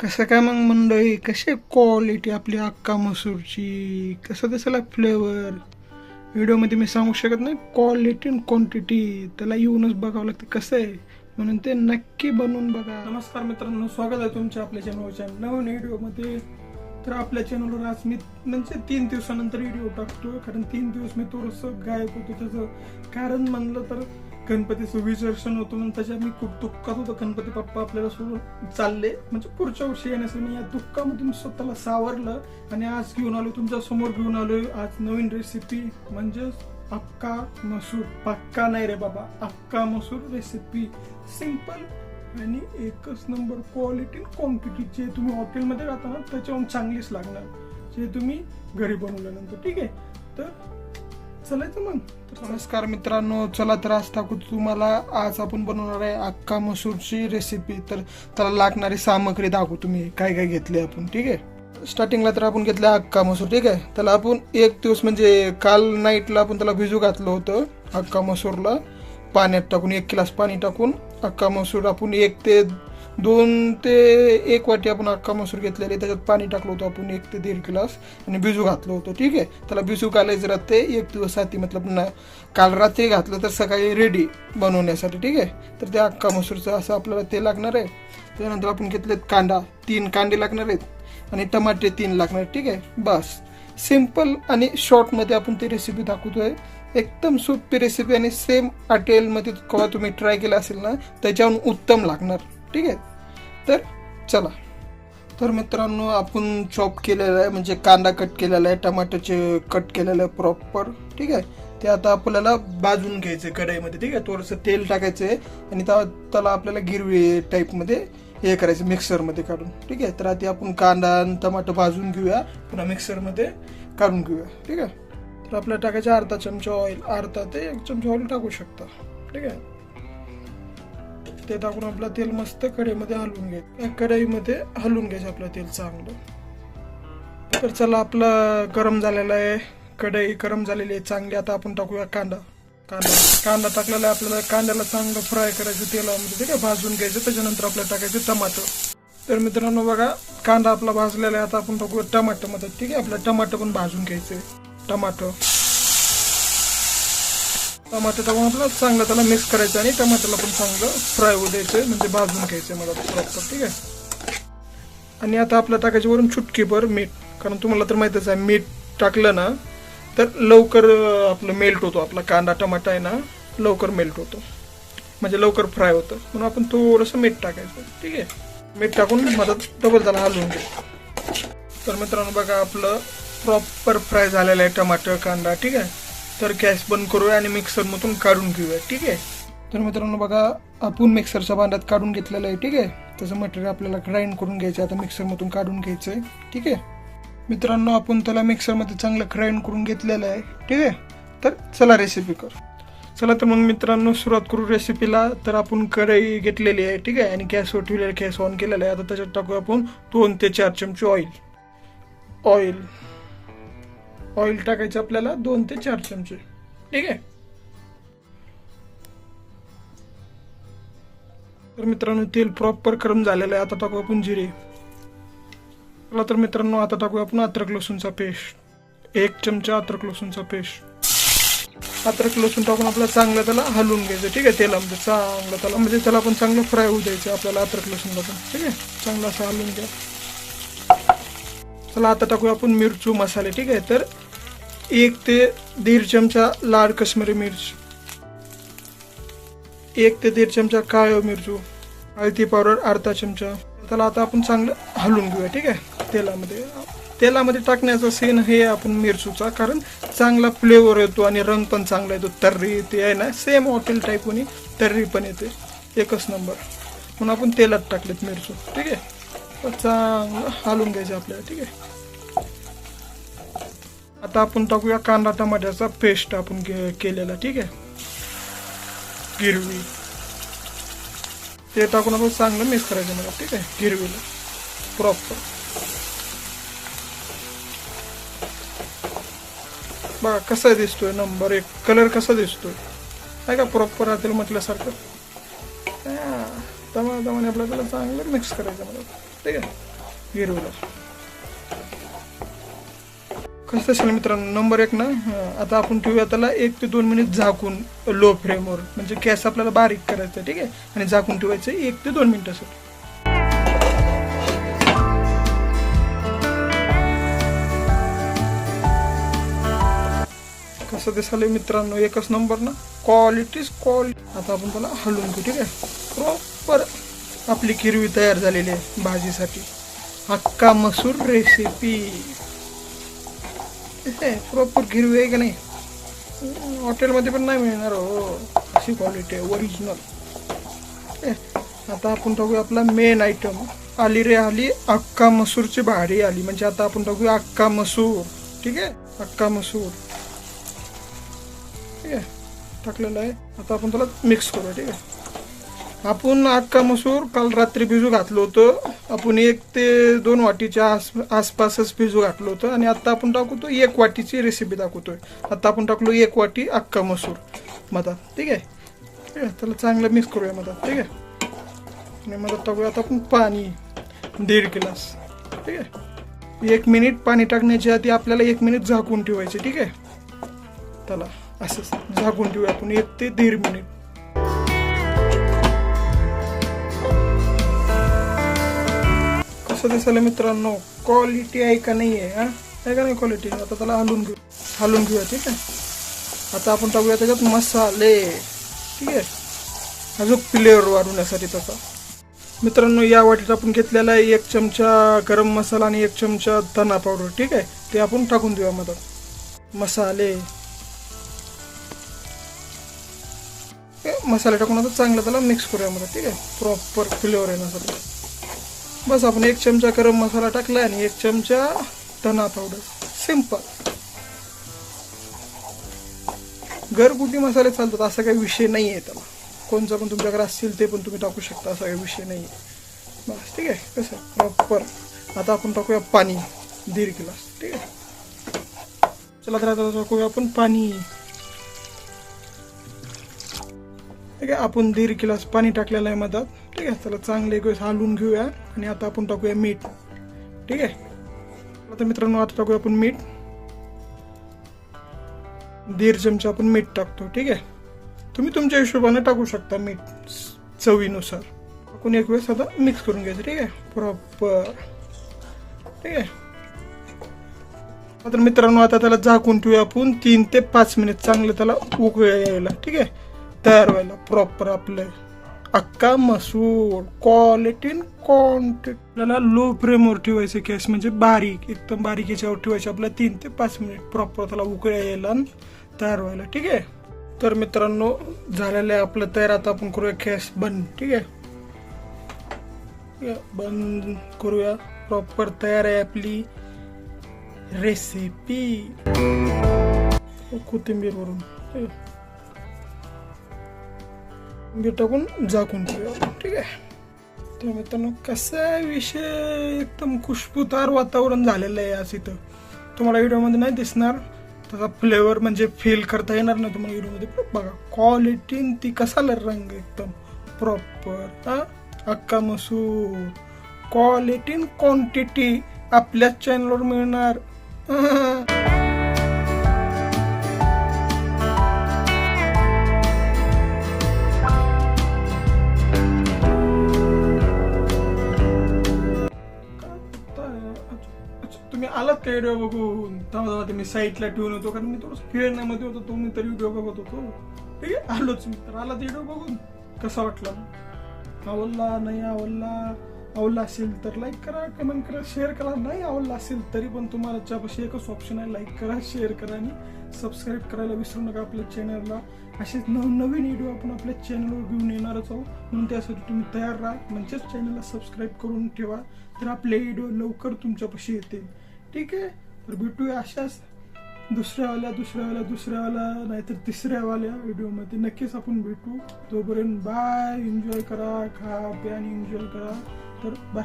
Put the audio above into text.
कसं काय मग मंडळी? कशी क्वालिटी आपली अक्का मसूरची? कसं दिसायला फ्लेवर व्हिडिओमध्ये मी सांगू शकत नाही क्वालिटी अँड क्वांटिटी त्याला येऊनच बघावं लागतं कसं आहे. म्हणून ते नक्की बनवून बघा. नमस्कार मित्रांनो स्वागत आहे तुमच्या आपल्या चॅनलच्या नवीन व्हिडिओमध्ये तर आपल्या चॅनलवर आज मी म्हणजे तीन दिवसानंतर व्हिडिओ टाकतो कारण तीन दिवस मी थोडंसं गायब होतो त्याचं. कारण म्हणलं तर गणपतीचं विसर्जन होतं म्हणून त्याच्या मी खूप दुःखात होतो. गणपती बाप्पा आपल्याला सोडून चालले. म्हणजे पुढच्या वर्षी येण्यासाठी मी या दुःखामधून स्वतःला सावरलं आणि आज घेऊन आलो तुमच्यासमोर घेऊन आलो आज नवीन रेसिपी म्हणजेच अक्का मसूर. पक्का नाही रे बाबा अक्का मसूर रेसिपी सिंपल आणि एकच नंबर क्वालिटी क्वांटिटी जे तुम्ही हॉटेलमध्ये राहता ना त्याच्याहून चांगलीच लागणार. जे तुम्ही घरी बनवल्यानंतर. ठीक आहे? तर चलायचं मग. नमस्कार मित्रांनो चला तर आज टाकू तुम्हाला आज आपण बनवणार आहे अक्का मसूरची रेसिपी तर त्याला लागणारी सामग्री दाखवू तुम्ही काय काय घेतले आपण ठीक आहे? स्टार्टिंगला तर आपण घेतलं अक्का मसूर ठीक आहे? त्याला आपण एक दिवस म्हणजे काल नाईटला आपण त्याला भिजू घातलं होतं अक्का मसूरला. पाण्यात टाकून एक ग्लास पाणी टाकून अक्का मसूर आपण एक ते दोन ते एक वाटी आपण अख्खा मसूर घेतलेले त्याच्यात पाणी टाकलं होतं आपण एक ते दीड ग्लास आणि बिजू घातलं होतं. ठीक आहे? त्याला बिजू घालायचं राहते एक दिवस आधी मतलब ना काल रात्री घातलं तर सकाळी रेडी बनवण्यासाठी. ठीक आहे? तर ते अक्का मसूरचं असं आपल्याला ते लागणार आहे. त्यानंतर आपण घेतलेत कांदा. तीन कांदे लागणार आहेत आणि टमाटे तीन लागणार ठीक आहे? बस. सिंपल आणि शॉर्टमध्ये आपण ती रेसिपी दाखवतोय. एकदम सोपी रेसिपी आणि सेम हॉटेलमध्ये केव्हा तुम्ही ट्राय केला असेल ना त्याच्याहून उत्तम लागणार. ठीक आहे? तर चला. तर मित्रांनो आपण चॉप केलेला आहे म्हणजे कांदा कट केलेला आहे टमाटरचे कट केलेलं आहे प्रॉपर ठीक आहे? ते आता आपल्याला भाजून घ्यायचं कढईमध्ये ठीक आहे? थोडंसं तेल टाकायचं आहे आणि त्या- त्याला आपल्याला गिरवी टाईपमध्ये हे करायचं मिक्सरमध्ये काढून ठीक आहे? तर आधी आपण कांदा आणि टमाटर भाजून घेऊया पुन्हा मिक्सरमध्ये काढून घेऊया ठीक आहे? तर आपल्याला टाकायचं अर्धा चमचा ऑइल अर्धा ते एक चमचा ऑइल टाकू शकता ठीक आहे? ते टाकून आपलं तेल मस्त कढईमध्ये हलवून घ्यायचं कढईमध्ये हलवून घ्यायचं आपलं तेल चांगलं. तर चला आपलं गरम झालेलं आहे. कढई गरम झालेली आहे चांगली. आता आपण टाकूया कांदा. कांदा. कांदा टाकलेला आहे आपल्याला कांद्याला चांगलं फ्राय करायचं तेलामध्ये ठीक आहे? भाजून घ्यायचं त्याच्यानंतर आपल्याला टाकायचं टमाटर. तर मित्रांनो बघा कांदा आपला भाजलेला आहे. आता आपण टाकूया टमाटरमध्ये ठीक आहे? आपलं टमाटर पण भाजून घ्यायचं टमाटर. टमाटर टाकून चांगलं त्याला मिक्स करायचं आणि टमाट्याला पण चांगलं फ्राय होऊ द्यायचं म्हणजे भाजून घ्यायचं मला प्रॉपर ठीक आहे? आणि आता आपलं टाकायचं वरून चुटकीभर मीठ कारण तुम्हाला तर माहितच आहे मीठ टाकलं ना तर लवकर आपलं मेल्ट होतो आपला कांदा टमाटा आहे ना लवकर मेल्ट होतो. म्हणजे लवकर फ्राय होतं. म्हणून आपण थोडंसं मीठ टाकायचं ठीक आहे? मीठ टाकून मदत डबल त्याला हलवून घ्यायचं तर मित्रांनो बघा आपलं प्रॉपर फ्राय झालेलं आहे टमाटर कांदा ठीक आहे? तर गॅस बंद करूया आणि मिक्सरमधून काढून घेऊया ठीक आहे? तर मित्रांनो बघा आपण मिक्सरच्या भांड्यात काढून घेतलेलं आहे ठीक आहे? त्याचं मटेरियल आपल्याला ग्राइंड करून घ्यायचं आहे आता मिक्सरमधून काढून घ्यायचं आहे ठीक आहे? मित्रांनो आपण त्याला मिक्सरमध्ये चांगलं ग्राइंड करून घेतलेलं आहे ठीक आहे? तर चला रेसिपी कर. चला तर मग मित्रांनो सुरुवात करू रेसिपीला तर आपण कढई घेतलेली आहे ठीक आहे? आणि गॅसवर ठेवलेलं गॅस ऑन केलेला आहे. आता त्याच्यात टाकू आपण दोन ते चार चमचे ऑइल ऑइल ऑइल टाकायचं आपल्याला दोन ते चार चमचे. ठीक आहे? तर मित्रांनो तेल प्रॉपर गरम झालेलं आहे. आता टाकू आपण जिरे. चला तर मित्रांनो आता टाकू आपण अद्रक लसूणचा पेस्ट. एक चमचा अद्रक लसूणचा पेस्ट. अद्रक लसूण टाकून आपल्याला चांगलं त्याला हलवून घ्यायचं. ठीक आहे? तेलामध्ये चांगलं त्याला म्हणजे त्याला पण चांगलं फ्राय होऊ द्यायचं आपल्याला अद्रक लसूण टाकून. ठीक आहे? चांगलं असं हलवून घ्या. चला आता टाकूया आपण मिरचू मसाले. ठीक आहे? तर एक ते दीड चमचा लाल कश्मीरी मिर्च. एक ते दीड चमचा काळं मिरचू. हळदी पावडर अर्धा चमचा. त्याला आता आपण चांगलं हलवून घेऊया ठीक आहे? तेलामध्ये. तेलामध्ये टाकण्याचा सीन हे आपण मिरचूचा कारण चांगला फ्लेवर येतो आणि रंग पण चांगला येतो. तर्री ते आहे ना सेम हॉटेल टाईप तर्री पण येते. एकच नंबर म्हणून आपण तेलात टाकलेत मिरचू ठीक आहे? तर चांगलं हलवून घ्यायचं आपल्याला ठीक आहे? आता आपण टाकूया कांदा टमाट्याचा पेस्ट आपण के- केलेला ठीक आहे? गिरवी ते टाकून आपण चांगलं मिक्स करायचं मला ठीक आहे? गिरवीला प्रॉपर बघा कसा दिसतोय नंबर एक. कलर कसा दिसतोय? आहे का प्रॉपर राहतील म्हटल्यासारखं? दमा दमाने आपल्याला त्याला चांगलं मिक्स करायचं मला ठीक आहे? गिरवीला कसं असेल मित्रांनो नंबर एक ना आता आपण ठेवूया त्याला एक ते दोन मिनिट झाकून लो फ्लेमवर म्हणजे गॅस आपल्याला बारीक करायचा ठीक आहे? आणि झाकून ठेवायचं एक ते दोन मिनिटासाठी. कसं दिसायला मित्रांनो एकच नंबर ना क्वालिटीच क्वालिटी आता आपण त्याला हलवून घेऊ ठीक आहे? प्रॉपर आपली किरवी तयार झालेली आहे भाजीसाठी. हक्का मसूर रेसिपी प्रॉपर गिरवी आहे का नाही? हॉटेलमध्ये पण नाही मिळणार हो. अशी क्वालिटी आहे ओरिजिनल आता आपण टाकूया आपला मेन आयटम आली रे आली अक्का मसूरची भारी आली. म्हणजे आता आपण टाकूया अक्का मसूर. ठीक आहे? अक्का मसूर. ठीक आहे? टाकलेलं आहे. आता आपण त्याला मिक्स करूया ठीक आहे? आपण अख्खा मसूर काल रात्री भिजू घातलं होतं. आपण एक ते दोन वाटीच्या आस आसपासच भिजू घातलं होतं. आणि आत्ता आपण टाकतो एक वाटीची रेसिपी दाखवतोय. आत्ता आपण टाकलो एक वाटी अख्खा मसूर मधात ठीक आहे? ठीक आहे त्याला चांगलं मिक्स करूया मधात ठीक आहे? आणि मधात टाकूया आता आपण पाणी. दीड ग्लास ठीक आहे? एक मिनिट पाणी टाकण्याच्या आधी आपल्याला एक मिनिट झाकून ठेवायचे ठीक आहे? त्याला असंच झाकून ठेवूया आपण एक ते दीड मिनिट असं दिसलं मित्रांनो क्वालिटी आहे का नाही आहे हा का नाही क्वालिटी आता त्याला हलून घेऊ हलून घेऊया ठीक आहे? आता आपण टाकूया त्याच्यात मसाले ठीक आहे? अजून फ्लेवर वाढवण्यासाठी त्याचा मित्रांनो या वाटीत आपण घेतलेला आहे एक चमचा गरम मसाला आणि एक चमचा धना पावडर ठीक आहे? ते आपण टाकून देऊया मधात मसाले. मसाले टाकून आता चांगलं त्याला मिक्स करूया मला ठीक आहे? प्रॉपर फ्लेवर येण्यासाठी. बस आपण एक चमचा गरम मसाला टाकला आणि एक चमचा धना पावडर सिंपल घरगुती मसाले चालतात असा काही विषय नाही आहे त्याला. कोणचा पण तुमच्याकडे असतील ते पण तुम्ही टाकू शकता असा काही विषय नाही आहे बस ठीक आहे? कसं प्रॉपर आता आपण टाकूया पाणी. दीड ग्लास ठीक आहे? चला तर आता टाकूया आपण पाणी. ठीक आहे? आपण दीड ग्लास पाणी टाकलेलं आहे मधात. ठीक आहे त्याला चांगले एक वेळेस हालवून घेऊया आणि आता आपण टाकूया मीठ. ठीक आहे? आता मित्रांनो आता टाकूया आपण मीठ. दीड चमचा आपण मीठ टाकतो ठीक आहे? तुम्ही तुमच्या हिशोबाने टाकू शकता मीठ चवीनुसार. आपण एक वेळेस आता मिक्स करून घ्यायचं ठीक आहे? प्रॉपर ठीक आहे? आता मित्रांनो आता त्याला झाकून ठेवूया आपण. तीन ते पाच मिनिट चांगलं त्याला उकळ्या यायला ठीक आहे? तयार व्हायला प्रॉपर आपलं. अक्का मसूर क्वालिटी क्वांटिटी आपल्याला लो फ्लेमवर ठेवायचं गॅस म्हणजे बारीक एकदम बारीक याच्यावर ठेवायचं. आपल्याला तीन ते पाच मिनिट प्रॉपर त्याला उकळ्या यायला तयार व्हायला ठीक आहे? तर मित्रांनो झालेलं आहे आपलं तयार. आता आपण करूया गॅस बंद ठीक आहे? ठीक आहे, बंद करूया. प्रॉपर तयार आहे आपली रेसिपी कोथिंबीर वरून ठीक आहे टाकून झाकून आपण, ठीक आहे? तर मित्रांनो कसा आहे विषय एकदम खुशबूदार वातावरण झालेलं आहे आज इथं. तुम्हाला व्हिडिओमध्ये नाही दिसणार त्याचा फ्लेवर म्हणजे फील करता येणार नाही तुम्हाला व्हिडिओमध्ये. बघा क्वालिटी ती कसा रंग एकदम प्रॉपर हा? अक्का मसूर क्वालिटी क्वांटिटी आपल्याच चॅनलवर मिळणार. व्हिडिओ बघून तेव्हा तेव्हा ते मी साईटला ठेवून होतो कारण मी थोडंसं फिरण्यामध्ये होतो तो मी तरी व्हिडिओ बघत होतो. ठीक आहे? आलोच मी. तर आला व्हिडिओ बघून. कसा वाटला? आवडला? नाही आवडला? आवडला असेल तर लाईक करा कमेंट करा शेअर करा. नाही आवडला असेल तरी पण तुम्हाला ज्यापाशी एकच ऑप्शन आहे लाईक करा शेअर करा आणि सबस्क्राईब करायला विसरू नका आपल्या चॅनलला असेच नवनवीन व्हिडिओ आपण आपल्या चॅनलवर घेऊन येणारच आहोत. म्हणून त्यासाठी तुम्ही तयार राहा. म्हणजेच चॅनलला सबस्क्राईब करून ठेवा. तर आपले व्हिडिओ लवकर तुमच्यापाशी येतील. ठीक आहे. तर भेटूया अशाच दुसऱ्यावाल्या दुसऱ्यावाल्या दुसऱ्यावाल्या नाहीतर तिसऱ्यावाल्या व्हिडिओमध्ये. नक्कीच आपण भेटू. तोपर्यंत बाय एन्जॉय करा. खा प्या आणि एन्जॉय करा. तर बाय